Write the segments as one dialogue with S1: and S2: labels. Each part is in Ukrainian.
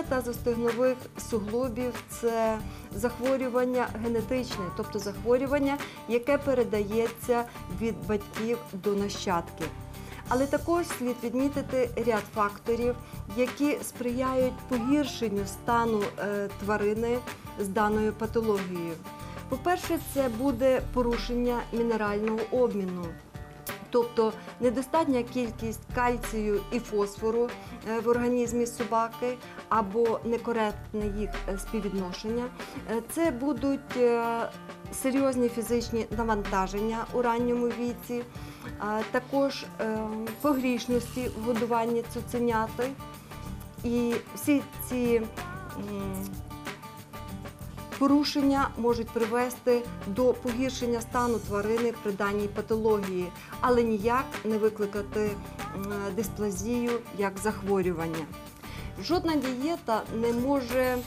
S1: Дієта тазостегнових суглобів це захворювання генетичне, тобто захворювання, яке передається від батьків до нащадків. Але також слід відмітити ряд факторів, які сприяють погіршенню стану е, тварини з даною патологією. По-перше, це буде порушення мінерального обміну. Тобто недостатня кількість кальцію і фосфору е, в організмі собаки або некоректне їх е, співвідношення. Е, Це будуть серйозні фізичні навантаження у ранньому віці, також погрішності в годуванні цуценяти. І всі ці порушення можуть привести до погіршення стану тварини при даній патології, але ніяк не викликати дисплазію як захворювання. Жодна дієта не може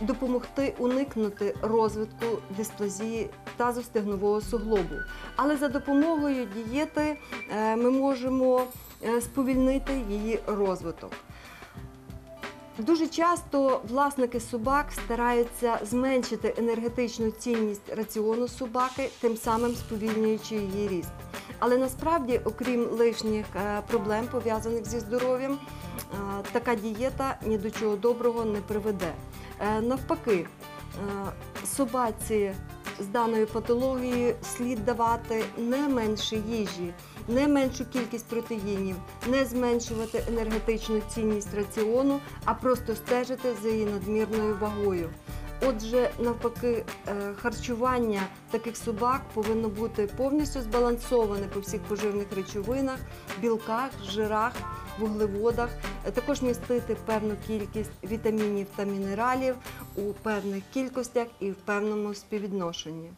S1: допомогти уникнути розвитку дисплазії тазостегнового суглобу. Але за допомогою дієти е, ми можемо е, сповільнити її розвиток. Дуже часто власники собак стараються зменшити енергетичну цінність раціону собаки, тим самим сповільнюючи її ріст. Але насправді, окрім лишніх е, проблем пов'язаних зі здоров'ям, е, така дієта ні до чого доброго не приведе. Е, Навпаки, собаці з даною патологією слід давати не менше їжі, не меншу кількість протеїнів, не зменшувати енергетичну цінність раціону, а просто стежити за її надмірною вагою. Отже, навпаки, е, харчування таких собак повинно бути повністю збалансоване по всіх поживних речовинах, білках, жирах, вуглеводах, Е, також містити певну кількість вітамінів та мінералів у певних кількостях і в певному співвідношенні.